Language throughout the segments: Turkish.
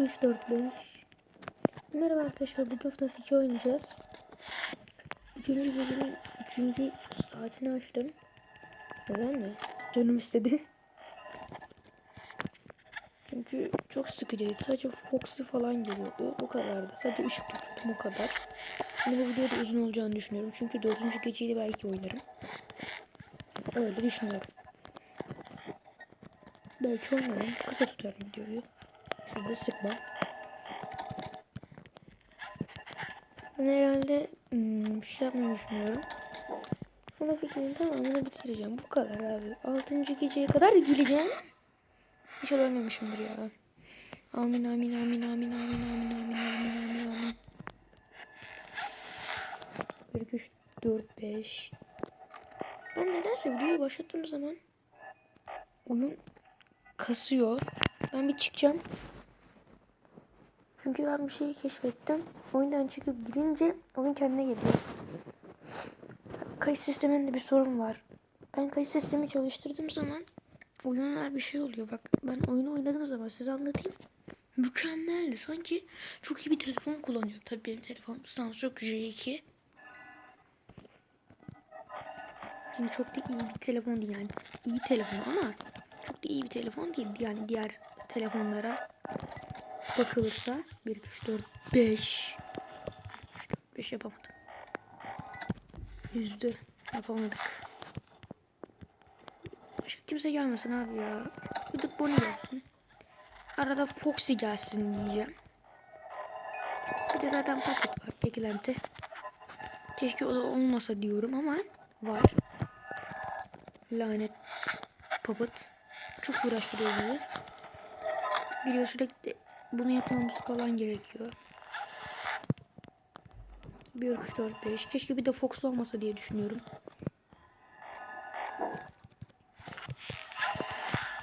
3, 4, 5. Merhaba arkadaşlar. Bu hafta fikir oynayacağız. Üçüncü gecenin üçüncü saatini açtım. Neden mi? Canım istedi. Çünkü çok sıkıcıydı. Sadece Foxy falan geliyordu. O kadardı. Sadece ışık tutuyordum o kadar. Şimdi bu videoda uzun olacağını düşünüyorum. Çünkü dördüncü geceyi de belki oynarım. Öyle düşünüyorum. Belki oynarım. Kısa tutarım videoyu. De sıkma. Ben herhalde hmm, bir şey yapmayı düşünüyorum. Buna fikrin tamamını bitireceğim. Bu kadar abi. Altıncı geceye kadar da geleceğim. İnşallah ölmemişimdir ya. Amin amin amin amin amin amin amin amin amin amin. 1, 2, 3, 4, 5. Ben nedense videoyu başlattığım zaman oyun kasıyor. Ben bir çıkacağım. Çünkü ben bir şey keşfettim. Oyundan çıkıp gidince oyun kendine geliyor. Kayıt sisteminde bir sorun var. Ben kayıt sistemi çalıştırdığım zaman oyunlar bir şey oluyor. Bak ben oyunu oynadığım zaman size anlatayım. Mükemmeldi. Sanki çok iyi bir telefon kullanıyorum. Tabii benim telefonum Samsung J2. Yani çok da iyi bir telefon değil yani. İyi telefon ama çok da iyi bir telefon değil. Yani diğer telefonlara bakılırsa 1, 2, 3, 4, 5 3, 4, 5 yapamadım. Yüzde yapamadık. Başka kimse gelmesin abi ya. De Bonnie gelsin. Arada Foxy gelsin diyeceğim. Bir de zaten Pocket var beklenti. Keşke o da olmasa diyorum ama var. Lanet Puppet. Çok uğraştırıyor bizi. Biliyor sürekli bunu yapmamız falan gerekiyor. 1, 3, 4, 5. Keşke bir de Fox olmasa diye düşünüyorum.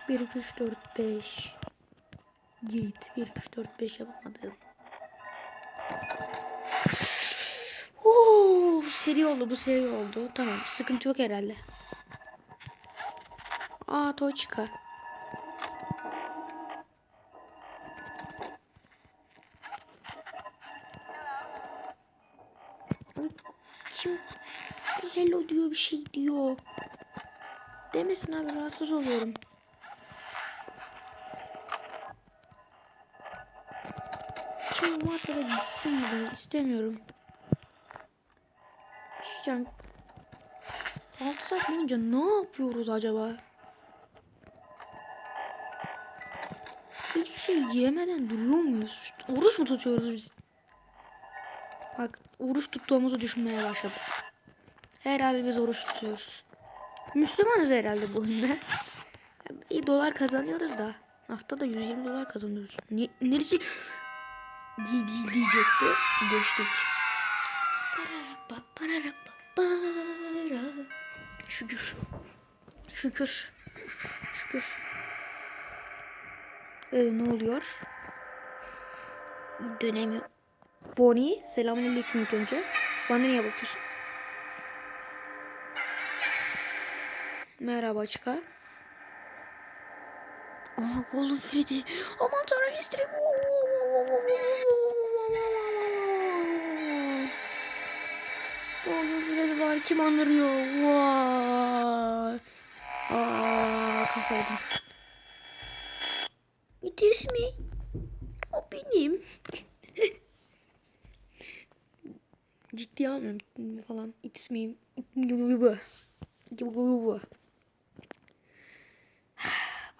1, 2, 3, 4, 5. Git. 1, 2, 3, 4, 5 yapamadım. Oo, bu seri oldu. Bu seri oldu. Tamam. Sıkıntı yok herhalde. Aa Toçka. Kim hello diyor bir şey diyor. Demesin abi rahatsız oluyorum. Kim varsa gitsin buradan istemiyorum. Diyeceğim. 6 saat boyunca ne yapıyoruz acaba? Hiçbir şey yemeden duruyor muyuz? Oruç mu tutuyoruz biz? Bak oruç tuttuğumuzu düşünmeye başladım. Herhalde biz oruç tutuyoruz. Müslümanız herhalde bu oyunda. İyi dolar kazanıyoruz da. Haftada 120 dolar kazanıyoruz. Ne, neresi değil, değil diyecekti. Geçtik. Şükür. Şükür. Şükür. Ee, ne oluyor? Dönemiyor. Bonnie, selamünaleyküm ilk önce. Bana niye bakıyorsun? Merhaba çıka. Aa Golden Freddy. Aman tanrım istiyorum. Golden Freddy var. Kim andırıyor? Vay. Aa kafaydım. It is me. O benim. Almıyorum falan. It's me.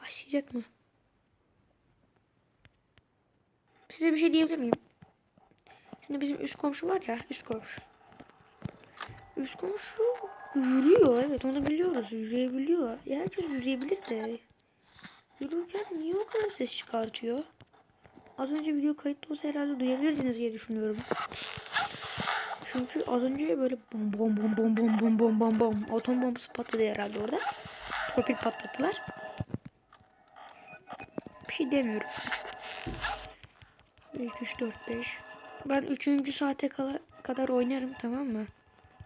Başlayacak mı? Size bir şey diyebilir miyim? Şimdi bizim üst komşu var ya, üst komşu. Üst komşu yürüyor, evet onu biliyoruz, yürüyebiliyor. Ya herkes yürüyebilir de. Yürürken niye o kadar ses çıkartıyor? Az önce video kayıtta olsa herhalde duyabilirdiniz diye düşünüyorum. Çünkü az önce böyle bom bom bom bom bom bom bom bom bom atom bombası patladı herhalde orada. Torpil patlattılar. Bir şey demiyorum. 1, 2, 3, 4, 5. Ben 3. saate kala, kadar oynarım tamam mı?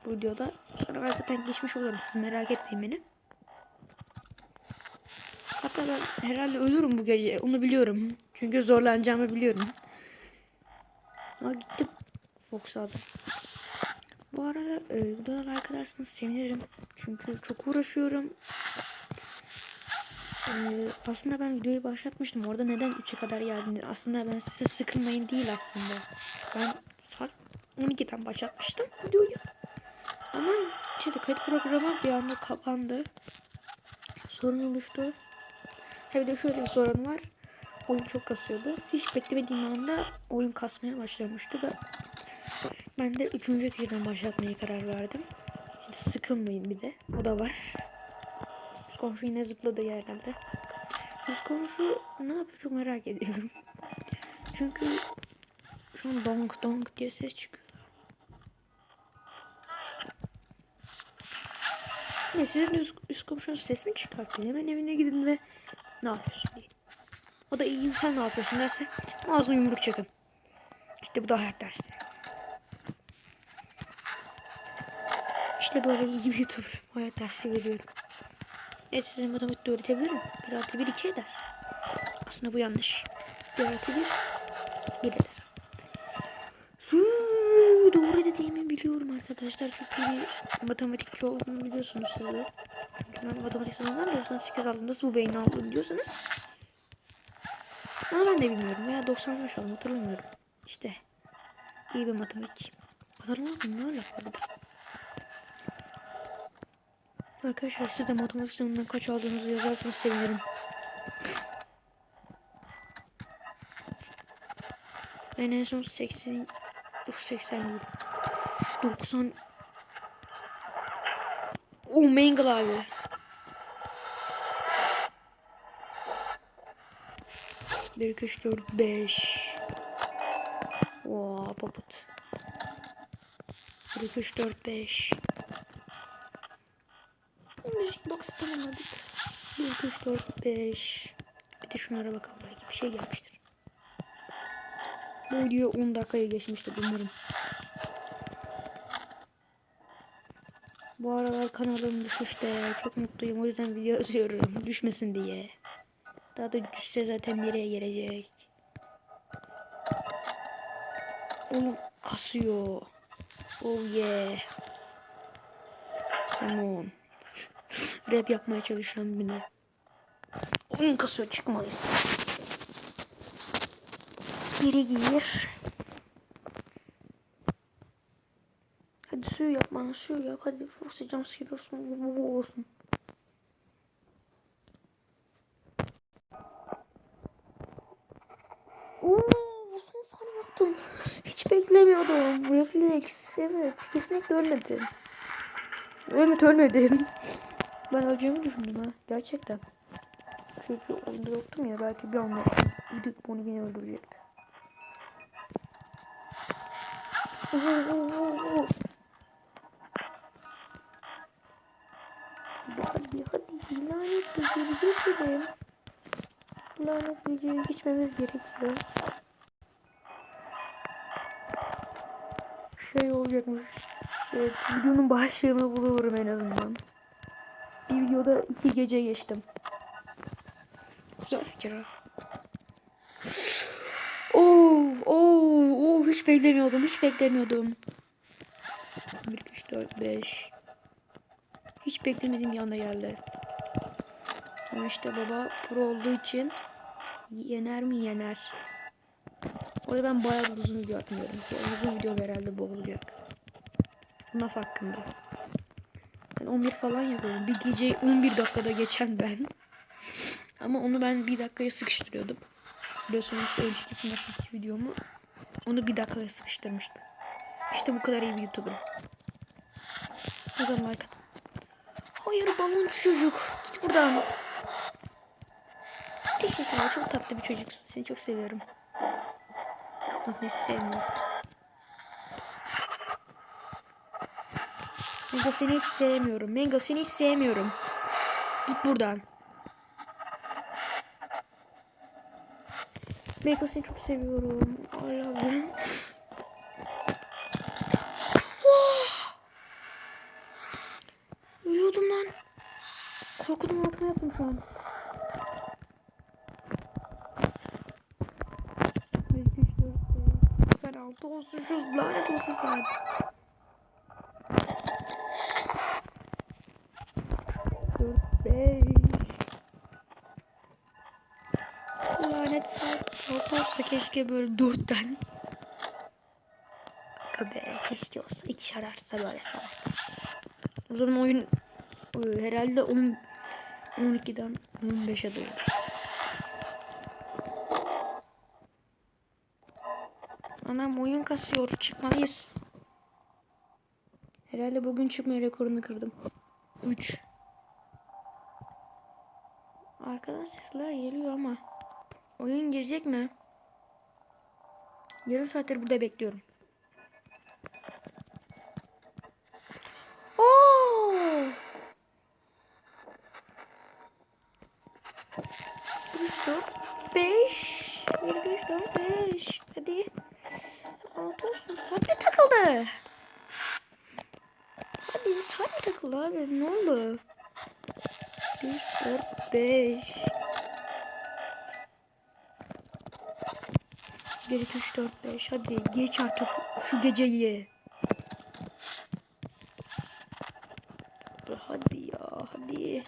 Bu videoda. Sonra ben zaten geçmiş olurum. Siz merak etmeyin beni. Hatta ben herhalde ölürüm bu gece. Onu biliyorum. Çünkü zorlanacağımı biliyorum. Ama gittim Fox aldım. Bu arada e, videoya like ederseniz sevinirim. Çünkü çok uğraşıyorum. E, aslında ben videoyu başlatmıştım. Orada neden 3'e kadar geldiniz? Aslında ben size sıkılmayın değil aslında. Ben saat 12'den başlatmıştım videoyu. Ama şeyde kayıt programı bir anda kapandı. Sorun oluştu. Hem de şöyle bir sorun var. Oyun çok kasıyordu. Hiç beklemediğim anda oyun kasmaya başlamıştı ve ben de üçüncü kişiden başlatmaya karar verdim. Şimdi sıkılmayın bir de. O da var. Biz komşu yine zıpladı herhalde. Biz komşu ne yapıyor çok merak ediyorum. Çünkü şu an donk donk diye ses çıkıyor. Ne sizin üst, üst komşunuz ses mi çıkartıyor? Hemen evine gidin ve ne yapıyorsun diye. O da iyiyim sen ne yapıyorsun derse ağzına yumruk çakın. İşte bu da hayat dersi. İşte böyle iyi bir YouTuber. Hayat dersi veriyorum. Evet size matematik de öğretebilirim. 1 artı 1 2 eder. Aslında bu yanlış. 1 artı 1 1 eder. Su doğru dediğimi biliyorum arkadaşlar. İyi bir matematikçi olduğumu biliyorsunuz siz. Çünkü ben matematik sınavından 98 aldım. Nasıl bu beyni aldım diyorsanız. Ama ben de bilmiyorum. Veya 95 aldım hatırlamıyorum. İşte. iyi bir matematikçiyim. Hatırlamadım ne bir de. Arkadaşlar siz de matematik sınavından kaç aldığınızı yazarsanız sevinirim. Ben en son 80 yok 80 değil. 90 O Mangle abi. Bir, iki, üç, dört, beş. Oo, papıt. Bir, iki, üç, dört, beş. Müzik box tamamladık. 1, 2, 3, 4, 5. Bir de şunlara bakalım. Belki bir şey gelmiştir. Bu video 10 dakikaya geçmiştir umarım. Bu aralar kanalım düşüşte. Çok mutluyum. O yüzden video atıyorum. Düşmesin diye. Daha da düşse zaten nereye gelecek. Oyun kasıyor. Oh yeah. On. Rap yapmaya çalışan biri. Oyun kasıyor çıkmayız. Geri gir. Hadi suyu yap bana suyu yap. Hadi Foxy jumpscare olsun. Bu bu olsun. Oo, son saniye yaptım. Hiç beklemiyordum. Reflex. Evet. Kesinlikle ölmedim. Ölmedi ölmedim. Ben öleceğimi düşündüm ha. Gerçekten. Çünkü oyunda yoktum ya. Belki bir anda gidip onu yine öldürecekti. Hadi hadi lanet geceyi geçelim. Lanet geceyi geçmemiz gerekiyor. Şey olacakmış. Evet, videonun başlığını bulurum en azından. Bir videoda iki gece geçtim. Güzel fikir ha. Oo, oo, oo, hiç beklemiyordum, hiç beklemiyordum. 1, 2, 3, 4, 5. Hiç beklemediğim bir anda geldi. Ama işte baba pro olduğu için yener mi yener. Orada ben bayağı uzun video atmıyorum. Uzun video herhalde bu olacak. Hakkında. Ben 11 falan yapıyorum. Bir gece 11 dakikada geçen ben. Ama onu ben bir dakikaya sıkıştırıyordum. Biliyorsunuz önceki FNAF 2 videomu onu bir dakikaya sıkıştırmıştım. İşte bu kadar iyi bir YouTuber. O zaman like. Hayır balon çocuk. Git buradan. Teşekkürler. Çok tatlı bir çocuksun. Seni çok seviyorum. Bak nesi sevmiyorum. Mengo seni hiç sevmiyorum. Mengo seni hiç sevmiyorum. Git buradan. Mengo seni çok seviyorum. I love. Ölüyordum lan. Korkudan altına yaptım şu an. Olsun şu lanet olsun beş. Lanet saat altı olsa keşke böyle dörtten. Aga be keşke olsa ikişer artsa böyle saat. O zaman oyun herhalde 10 12'den 15'e doğru. Anam oyun kasıyor. Çıkmalıyız. Herhalde bugün çıkma rekorunu kırdım. 3. Arkadan sesler geliyor ama oyun girecek mi? Yarım saattir burada bekliyorum. Oo! 3, 4, 5. 1, 3, 4, 5. Hadi. Altı olsun. Saat mi takıldı? Hadi saat mi takıldı abi? Ne oldu? 1, 4, 5. 1, 2, 3, 4, 5. Hadi geç artık şu geceyi. Hadi ya hadi.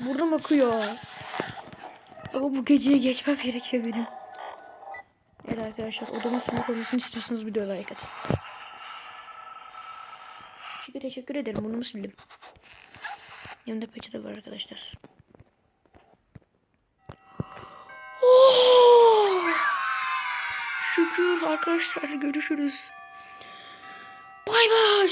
Buradan akıyor. Ama bu geceyi geçmem gerekiyor benim. Evet arkadaşlar odamın sonu olmasını istiyorsanız videoya like atın. Teşekkür, teşekkür ederim. Bunu sildim. Yanımda peçete var arkadaşlar. Oh! Şükür arkadaşlar görüşürüz. Bay bay.